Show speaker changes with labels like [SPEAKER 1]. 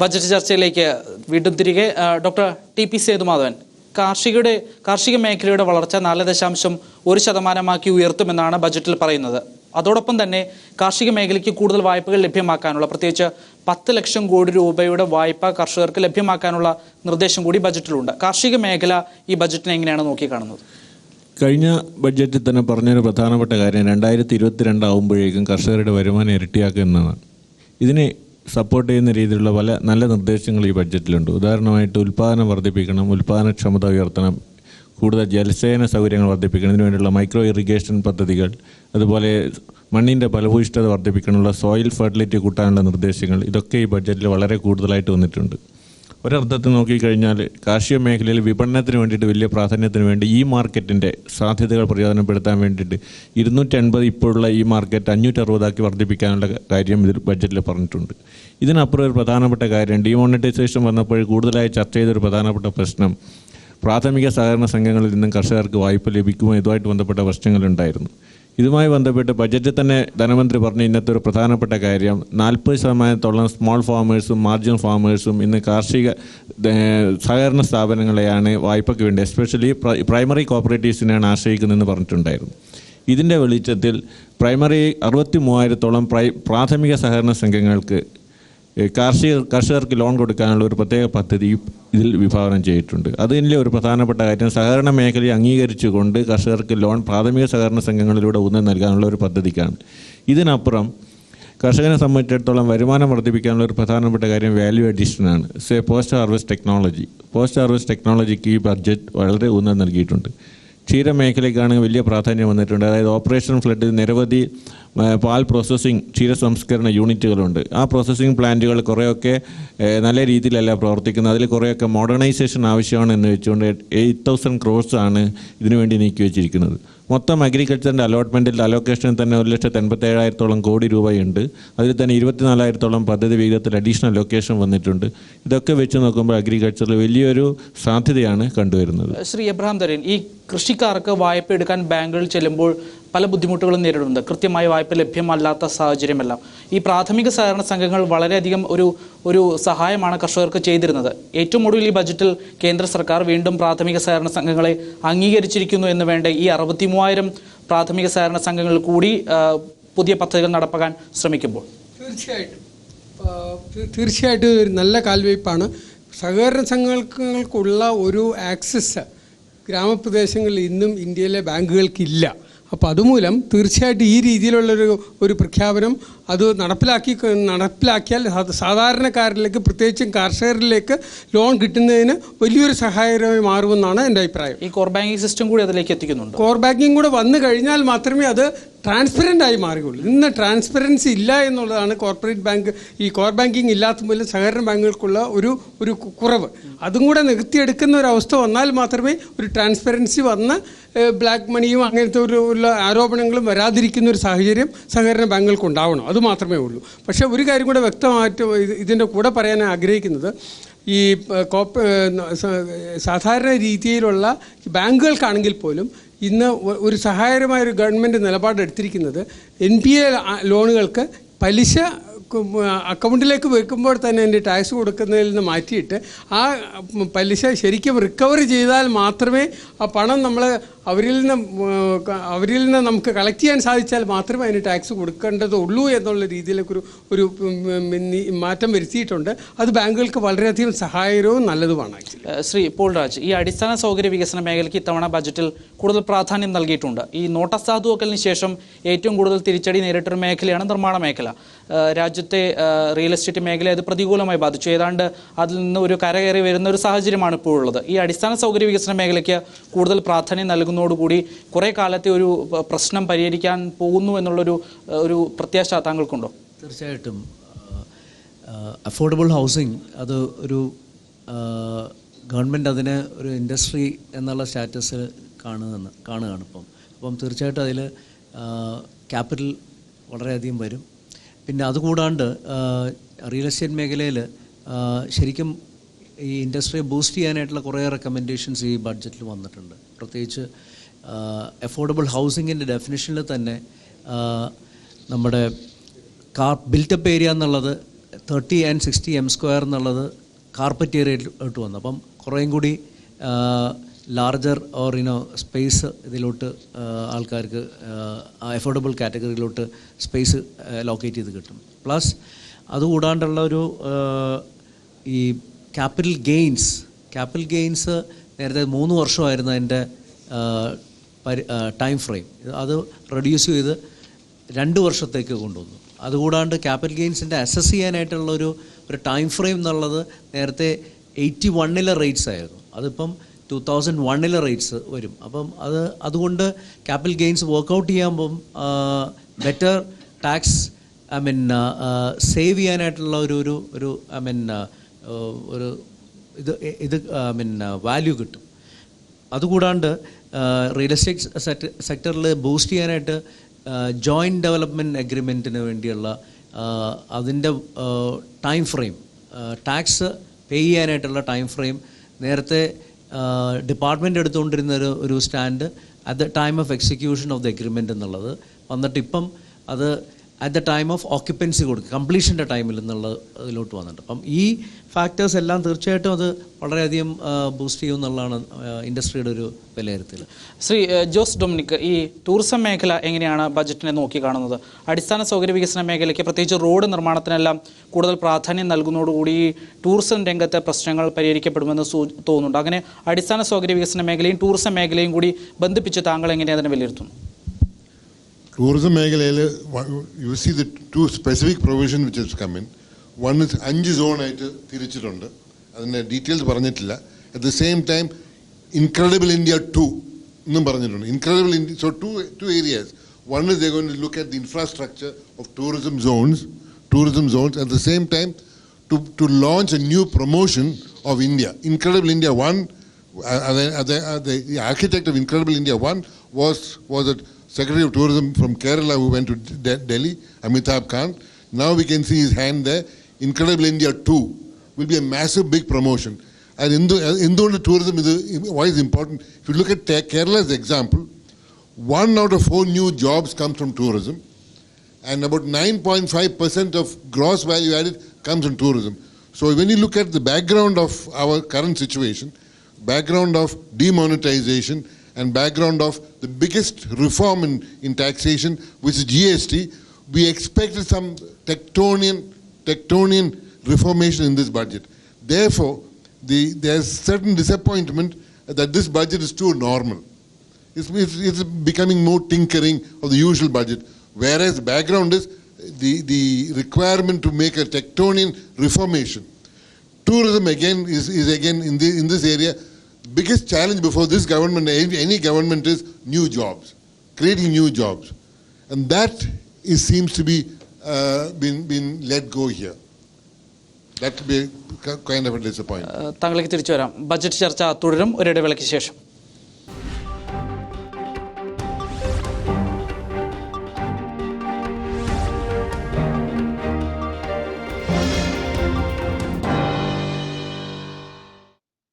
[SPEAKER 1] Budget ചർച്ചയിലേക്ക് വീണ്ടും തിരികെ ഡോക്ടർ ടി പി സേതുമാധവൻ. കാർഷികയുടെ കാർഷിക മേഖലയുടെ വളർച്ച നാല് ദശാംശം ഒരു ശതമാനമാക്കി ഉയർത്തുമെന്നാണ് ബജറ്റിൽ പറയുന്നത്. അതോടൊപ്പം തന്നെ കാർഷിക മേഖലയ്ക്ക് കൂടുതൽ വായ്പകൾ ലഭ്യമാക്കാനുള്ള പ്രത്യേകിച്ച് പത്ത് ലക്ഷം കോടി രൂപയുടെ വായ്പ കർഷകർക്ക് ലഭ്യമാക്കാനുള്ള നിർദ്ദേശം കൂടി ബജറ്റിലുണ്ട്. കാർഷിക മേഖല ഈ ബജറ്റിനെ എങ്ങനെയാണ് നോക്കി കാണുന്നത്
[SPEAKER 2] കഴിഞ്ഞ ബഡ്ജറ്റിൽ തന്നെ പറഞ്ഞൊരു പ്രധാനപ്പെട്ട കാര്യം രണ്ടായിരത്തി ഇരുപത്തിരണ്ട് ആകുമ്പോഴേക്കും കർഷകരുടെ വരുമാനം ഇരട്ടിയാക്കുക എന്നതാണ്. ഇതിനെ സപ്പോർട്ട് ചെയ്യുന്ന രീതിയിലുള്ള പല നല്ല നിർദ്ദേശങ്ങൾ ഈ ബഡ്ജറ്റിലുണ്ട് ഉദാഹരണമായിട്ട് ഉൽപ്പാദനം വർദ്ധിപ്പിക്കണം ഉൽപ്പാദനക്ഷമത ഉയർത്തണം കൂടുതൽ ജലസേന സൗകര്യങ്ങൾ വർദ്ധിപ്പിക്കണം ഇതിനു വേണ്ടിയുള്ള മൈക്രോ ഇറിഗേഷൻ പദ്ധതികൾ അതുപോലെ മണ്ണിന്റെ ഫലഭൂയിഷ്ഠത വർദ്ധിപ്പിക്കാനുള്ള സോയിൽ ഫെർട്ടിലിറ്റി കൂട്ടാനുള്ള നിർദ്ദേശങ്ങൾ ഇതൊക്കെ ഈ ബഡ്ജറ്റിൽ വളരെ കൂടുതലായിട്ട് വന്നിട്ടുണ്ട്. ഒരർത്ഥത്തിൽ നോക്കിക്കഴിഞ്ഞാൽ കാർഷിക മേഖലയിൽ വിപണനത്തിന് വേണ്ടിയിട്ട് വലിയ പ്രാധാന്യത്തിന് വേണ്ടി ഈ മാർക്കറ്റിന്റെ സാധ്യതകൾ പ്രയോജനപ്പെടുത്താൻ വേണ്ടിയിട്ട് ഇരുന്നൂറ്റി അൻപത് ഇപ്പോഴുള്ള ഈ മാർക്കറ്റ് അഞ്ഞൂറ്റി അറുപതാക്കി വർദ്ധിപ്പിക്കാനുള്ള കാര്യം ഇതിൽ ബഡ്ജറ്റിൽ പറഞ്ഞിട്ടുണ്ട്. ഇതിനപ്പുറം ഒരു പ്രധാനപ്പെട്ട കാര്യം ഡിമോണിറ്റൈസേഷൻ വന്നപ്പോൾ കൂടുതലായി ചർച്ച ചെയ്തൊരു പ്രധാനപ്പെട്ട പ്രശ്നം പ്രാഥമിക സഹകരണ സംഘങ്ങളിൽ നിന്നും കർഷകർക്ക് വായ്പ ലഭിക്കുമോ? ഇതുമായിട്ട് ബന്ധപ്പെട്ട പ്രശ്നങ്ങളുണ്ടായിരുന്നു ഇതുമായി ബന്ധപ്പെട്ട് ബജറ്റിൽ തന്നെ ധനമന്ത്രി പറഞ്ഞ ഇന്നത്തെ ഒരു പ്രധാനപ്പെട്ട കാര്യം നാൽപ്പത് ശതമാനത്തോളം സ്മോൾ ഫാമേഴ്സും മാർജിൻ ഫാമേഴ്സും ഇന്ന് കാർഷിക സഹകരണ സ്ഥാപനങ്ങളെയാണ് വായ്പയ്ക്ക് വേണ്ടി എസ്പെഷ്യലി പ്രൈമറി കോപ്പറേറ്റീവ്സിനെയാണ് ആശ്രയിക്കുന്നതെന്ന് പറഞ്ഞിട്ടുണ്ടായിരുന്നു. ഇതിന്റെ വെളിച്ചത്തിൽ പ്രൈമറി അറുപത്തി മൂവായിരത്തോളം പ്രൈ പ്രാഥമിക സഹകരണ സംഘങ്ങൾക്ക് കാർഷിക കർഷകർക്ക് ലോൺ കൊടുക്കാനുള്ള ഒരു പ്രത്യേക പദ്ധതി ഇതിൽ വിഭാവനം ചെയ്തിട്ടുണ്ട്. അതിന്റെ ഒരു പ്രധാനപ്പെട്ട കാര്യം സഹകരണ മേഖലയെ അംഗീകരിച്ചുകൊണ്ട് കർഷകർക്ക് ലോൺ പ്രാഥമിക സഹകരണ സംഘങ്ങളിലൂടെ ഊന്നൽ നൽകാനുള്ള ഒരു പദ്ധതിക്കാണ്. ഇതിനപ്പുറം കർഷകനെ സംബന്ധിച്ചിടത്തോളം വരുമാനം വർദ്ധിപ്പിക്കാനുള്ള ഒരു പ്രധാനപ്പെട്ട കാര്യം value അഡീഷനാണ് say post harvest technology post harvest ടെക്നോളജിക്ക് ഈ ബഡ്ജറ്റ് വളരെ ഊന്നൽ നൽകിയിട്ടുണ്ട്. ക്ഷീരമേഖലയ്ക്കാണെങ്കിൽ വലിയ പ്രാധാന്യം വന്നിട്ടുണ്ട്. അതായത് ഓപ്പറേഷൻ ഫ്ലഡിൽ നിരവധി പാൽ പ്രോസസ്സിംഗ് ക്ഷീരസംസ്കരണ യൂണിറ്റുകളുണ്ട്. ആ പ്രോസസ്സിംഗ് പ്ലാന്റുകൾ കുറേയൊക്കെ നല്ല രീതിയിലല്ല പ്രവർത്തിക്കുന്നത്. അതിൽ കുറേയൊക്കെ മോഡേണൈസേഷൻ ആവശ്യമാണ് എന്ന് വെച്ചുകൊണ്ട് എയ്റ്റ് തൗസൻഡ് ആണ് ഇതിനുവേണ്ടി നീക്കി വെച്ചിരിക്കുന്നത്. മൊത്തം അഗ്രികൾച്ചറിന്റെ അലോട്ട്മെന്റിൽ അലോക്കേഷനിൽ തന്നെ ഒരു ലക്ഷത്തി എൺപത്തേഴായിരത്തോളം കോടി രൂപയുണ്ട്. അതിൽ തന്നെ ഇരുപത്തിനാലായിരത്തോളം പദ്ധതി വിഹിതത്തിൽ അഡീഷണൽ ലൊക്കേഷൻ വന്നിട്ടുണ്ട്. ഇതൊക്കെ വെച്ച് നോക്കുമ്പോൾ അഗ്രികൾച്ചറിൽ വലിയൊരു സാധ്യതയാണ് കണ്ടുവരുന്നത്.
[SPEAKER 1] ശ്രീ എബ്രഹാം തരൻ ഈ കൃഷിക്കാർക്ക് വായ്പ എടുക്കാൻ ബാങ്കുകളിൽ ചെല്ലുമ്പോൾ പല ബുദ്ധിമുട്ടുകളും നേരിടുന്നുണ്ട്. കൃത്യമായ വായ്പ ലഭ്യമല്ലാത്ത സാഹചര്യമെല്ലാം. ഈ പ്രാഥമിക സഹകരണ സംഘങ്ങൾ വളരെയധികം ഒരു ഒരു സഹായമാണ് കർഷകർക്ക് ചെയ്തിരുന്നത്. ഏറ്റവും ഒടുവിൽ ഈ ബജറ്റിൽ കേന്ദ്ര സർക്കാർ വീണ്ടും പ്രാഥമിക സഹകരണ സംഘങ്ങളെ അംഗീകരിച്ചിരിക്കുന്നു എന്ന് വേണ്ട ഈ അറുപത്തി പ്രാഥമിക സഹകരണ സംഘങ്ങൾ കൂടി പുതിയ പദ്ധതികൾ നടപ്പാക്കാൻ ശ്രമിക്കുമ്പോൾ.
[SPEAKER 3] തീർച്ചയായിട്ടും. തീർച്ചയായിട്ടും ഒരു നല്ല കാൽവയ്പ്പാണ്. സഹകരണ സംഘങ്ങൾക്കുള്ള ഒരു ആക്സസ് ഗ്രാമപ്രദേശങ്ങളിൽ ഇന്നും ഇന്ത്യയിലെ ബാങ്കുകൾക്കില്ല. അപ്പോൾ അതുമൂലം തീർച്ചയായിട്ടും ഈ രീതിയിലുള്ളൊരു ഒരു പ്രഖ്യാപനം അത് നടപ്പിലാക്കി നടപ്പിലാക്കിയാൽ സാധാരണക്കാരിലേക്ക് പ്രത്യേകിച്ചും കർഷകരിലേക്ക് ലോൺ കിട്ടുന്നതിന് വലിയൊരു സഹായകരമായി മാറുമെന്നാണ് എന്റെ അഭിപ്രായം.
[SPEAKER 1] ഈ കോർ ബാങ്കിങ് സിസ്റ്റം കൂടി അതിലേക്ക് എത്തിക്കുന്നുണ്ട്?
[SPEAKER 3] കോർ ബാങ്കിങ് കൂടെ വന്നു കഴിഞ്ഞാൽ മാത്രമേ അത് ട്രാൻസ്പെറന്റ് ആയി മാറുകയുള്ളൂ ഇന്ന് ട്രാൻസ്പെറൻസി ഇല്ല എന്നുള്ളതാണ് കോർപ്പറേറ്റ് ബാങ്ക് ഈ കോർ ബാങ്കിങ് ഇല്ലാത്ത മൂലം സഹകരണ ബാങ്കുകൾക്കുള്ള ഒരു ഒരു കുറവ്. അതും കൂടെ നികത്തിയെടുക്കുന്ന ഒരു അവസ്ഥ വന്നാൽ മാത്രമേ ഒരു ട്രാൻസ്പെറൻസി വന്ന് ബ്ലാക്ക് മണിയും അങ്ങനത്തെ ഒരു ഉള്ള ആരോപണങ്ങളും വരാതിരിക്കുന്ന ഒരു സാഹചര്യം സഹകരണ ബാങ്കുകൾക്ക് ഉണ്ടാവണം. അത് മാത്രമേ ഉള്ളൂ. പക്ഷേ ഒരു കാര്യം കൂടെ വ്യക്തമായിട്ട് ഇത് ഇതിന്റെ കൂടെ പറയാൻ ആഗ്രഹിക്കുന്നത് ഈ കോപ്പ സാധാരണ രീതിയിലുള്ള ബാങ്കുകൾക്കാണെങ്കിൽ പോലും ഇന്ന് ഒരു സഹായകരമായ ഒരു ഗവൺമെന്റ് നിലപാടെടുത്തിരിക്കുന്നത് എൻ പി എ ലോണുകൾക്ക് പലിശ അക്കൗണ്ടിലേക്ക് വെക്കുമ്പോൾ തന്നെ എന്റെ ടാക്സ് കൊടുക്കുന്നതിൽ നിന്ന് മാറ്റിയിട്ട് ആ പലിശ ശരിക്കും റിക്കവറി ചെയ്താൽ മാത്രമേ ആ പണം നമ്മൾ അവരിൽ നിന്ന് അവരിൽ നിന്ന് നമുക്ക് കളക്ട് ചെയ്യാൻ സാധിച്ചാൽ മാത്രമേ അതിന് ടാക്സ് കൊടുക്കേണ്ടതുള്ളൂ എന്നുള്ള രീതിയിലേക്ക് ഒരു ഒരു മാറ്റം വരുത്തിയിട്ടുണ്ട്. അത് ബാങ്കുകൾക്ക് വളരെയധികം സഹായകരവും നല്ലതുമാണ്
[SPEAKER 1] ശ്രീ പോൾ രാജ് ഈ അടിസ്ഥാന സൗകര്യ വികസന മേഖലയ്ക്ക് ഇത്തവണ ബജറ്റിൽ കൂടുതൽ പ്രാധാന്യം നൽകിയിട്ടുണ്ട്. ഈ നോട്ടസാധുവക്കലിന് ശേഷം ഏറ്റവും കൂടുതൽ തിരിച്ചടി നേരിട്ടൊരു മേഖലയാണ് നിർമ്മാണ മേഖല. രാജ്യത്തെ റിയൽ എസ്റ്റേറ്റ് മേഖലയെ അത് പ്രതികൂലമായി ബാധിച്ചു. ഏതാണ്ട് അതിൽ നിന്ന് ഒരു കരകയറി വരുന്ന ഒരു സാഹചര്യമാണ് ഇപ്പോൾ ഉള്ളത് ഈ അടിസ്ഥാന സൗകര്യ വികസന മേഖലയ്ക്ക് കൂടുതൽ പ്രാധാന്യം നൽകുന്നതോടുകൂടി കുറേ കാലത്തെ ഒരു പ്രശ്നം പരിഹരിക്കാൻ പോകുന്നു എന്നുള്ളൊരു ഒരു പ്രത്യാശ താങ്കൾക്കുണ്ടോ?
[SPEAKER 4] തീർച്ചയായിട്ടും. അഫോർഡബിൾ ഹൗസിംഗ് അത് ഒരു ഗവൺമെന്റ് അതിന് ഒരു ഇൻഡസ്ട്രി എന്നുള്ള സ്റ്റാറ്റസ് കാണുന്ന കാണുകയാണ് ഇപ്പം. അപ്പം തീർച്ചയായിട്ടും അതിൽ ക്യാപിറ്റൽ വളരെയധികം വരും. പിന്നെ അതുകൂടാണ്ട് റിയൽ എസ്റ്റേറ്റ് മേഖലയിൽ ശരിക്കും ഈ ഇൻഡസ്ട്രിയെ ബൂസ്റ്റ് ചെയ്യാനായിട്ടുള്ള കുറേ റെക്കമെൻഡേഷൻസ് ഈ ബഡ്ജറ്റിൽ വന്നിട്ടുണ്ട്. പ്രത്യേകിച്ച് അഫോർഡബിൾ ഹൗസിങ്ങിന്റെ ഡെഫിനിഷനിൽ തന്നെ നമ്മുടെ കാർ ബിൽറ്റപ്പ് ഏരിയ എന്നുള്ളത് thirty and sixty M square എന്നുള്ളത് കാർപ്പറ്റ് ഏരിയയിലോട്ട് വന്നു. അപ്പം കുറേയും കൂടി ലാർജർ ഓർ ഇനോ സ്പേസ് ഇതിലോട്ട് ആൾക്കാർക്ക് അഫോർഡബിൾ കാറ്റഗറിയിലോട്ട് സ്പേസ് ലൊക്കേറ്റ് ചെയ്ത് കിട്ടും. പ്ലസ് അതുകൂടാണ്ടുള്ള ഒരു ഈ ക്യാപിറ്റൽ ഗെയിൻസ് ക്യാപിറ്റൽ ഗെയിൻസ് നേരത്തെ മൂന്ന് വർഷമായിരുന്നു അതിന്റെ ടൈം ഫ്രെയിം അത് റെഡ്യൂസ് ചെയ്ത് രണ്ട് വർഷത്തേക്ക് കൊണ്ടുവന്നു. അതുകൂടാണ്ട് ക്യാപിറ്റൽ ഗെയിൻസിന്റെ അസസ് ചെയ്യാനായിട്ടുള്ള ഒരു ഒരു ടൈം ഫ്രെയിം എന്നുള്ളത് നേരത്തെ എയ്റ്റി വണ്ണിലെ റേറ്റ്സ് ആയിരുന്നു. അതിപ്പം ടു തൗസൻഡ് വണ്ണിലെ റേറ്റ്സ് വരും. അപ്പം അത് അതുകൊണ്ട് ക്യാപിറ്റൽ ഗെയിൻസ് വർക്കൗട്ട് ചെയ്യുമ്പം better tax I mean save ചെയ്യാനായിട്ടുള്ള ഒരു ഒരു ഒരു ഐ മീൻ ഒരു ഇത് ഇത് മീൻ വാല്യൂ കിട്ടും. അതുകൂടാണ്ട് റിയൽ എസ്റ്റേറ്റ് സെക്ടറിൽ ബൂസ്റ്റ് ചെയ്യാനായിട്ട് ജോയിന്റ് ഡെവലപ്മെന്റ് അഗ്രിമെന്റിന് വേണ്ടിയുള്ള അതിന്റെ ടൈം ഫ്രെയിം ടാക്സ് പേ ചെയ്യാനായിട്ടുള്ള ടൈം ഫ്രെയിം നേരത്തെ ഡിപ്പാർട്ട്മെന്റ് എടുത്തുകൊണ്ടിരുന്ന ഒരു ഒരു stand at the time of execution of the agreement എന്നുള്ളത്. വന്നിട്ട് ഇപ്പം അത് at the time of occupancy കൊടുക്കുക കംപ്ലീഷന്റെ ടൈമിൽ എന്നുള്ള ഇതിലോട്ട് വന്നിട്ട്. അപ്പം ഈ ഫാക്ടേഴ്സ് എല്ലാം തീർച്ചയായിട്ടും അത് വളരെയധികം ബൂസ്റ്റ് ചെയ്യും എന്നുള്ളതാണ് ഇൻഡസ്ട്രിയുടെ ഒരു വിലയിരുത്തൽ
[SPEAKER 1] ശ്രീ ജോസ് ഡൊമിനിക് ഈ ടൂറിസം മേഖല എങ്ങനെയാണ് ബജറ്റിനെ നോക്കി കാണുന്നത് അടിസ്ഥാന സൗകര്യ വികസന മേഖലയ്ക്ക് പ്രത്യേകിച്ച് റോഡ് നിർമ്മാണത്തിനെല്ലാം കൂടുതൽ പ്രാധാന്യം നൽകുന്നതോടുകൂടി ടൂറിസം രംഗത്തെ പ്രശ്നങ്ങൾ പരിഹരിക്കപ്പെടുമെന്ന് തോന്നുന്നുണ്ട്. അങ്ങനെ അടിസ്ഥാന സൗകര്യ വികസന മേഖലയും ടൂറിസം മേഖലയും കൂടി ബന്ധിപ്പിച്ച് താങ്കൾ എങ്ങനെയാണ് അതിനെ വിലയിരുത്തുന്നു
[SPEAKER 5] ടൂറിസം മേഖലയിൽ you see the two specific provision which has come in one is അഞ്ച് സോണായിട്ട് തിരിച്ചിട്ടുണ്ട്. അതിന്റെ ഡീറ്റെയിൽസ് പറഞ്ഞിട്ടില്ല. At the same time incredible India two എന്നും പറഞ്ഞിട്ടുണ്ട്. Incredible India so two two areas one is they going to look at the infrastructure of tourism zones tourism zones at the same time to, to launch a new promotion of India. Incredible India 1, uh, uh, the, uh, the, uh, the the architect of Incredible India 1 was, was a Secretary of Tourism from Kerala who went to De- Delhi, Amitabh Khan. Now we can see his hand there. Incredible India 2 will be a massive big promotion. And in the, in tourism is a, why is important? If you look at Kerala's example, one out of four new jobs comes from tourism and about 9.5% of gross value added comes from tourism. So when you look at the background of our current situation, background of demonetization and background of the biggest reform in, in taxation, which is GST, we expected some tectonian, tectonian reformation in this budget. Therefore, the, there's certain disappointment that this budget is too normal. It's, it's, it's becoming more tinkering of the usual budget. Whereas background is the, the requirement to make a tectonian reformation. Tourism again is, is again in, the, in this area, biggest challenge before this government, any, government is new jobs, creating new jobs. And that is, seems to be uh, been, been let go here. That be kind of a disappointment.
[SPEAKER 1] ഏഹ്, താങ്കളിലേക്ക് തിരിച്ചു വരാം budget ചർച്ച തുടരും ഒരിടവേളയ്ക്ക് ശേഷം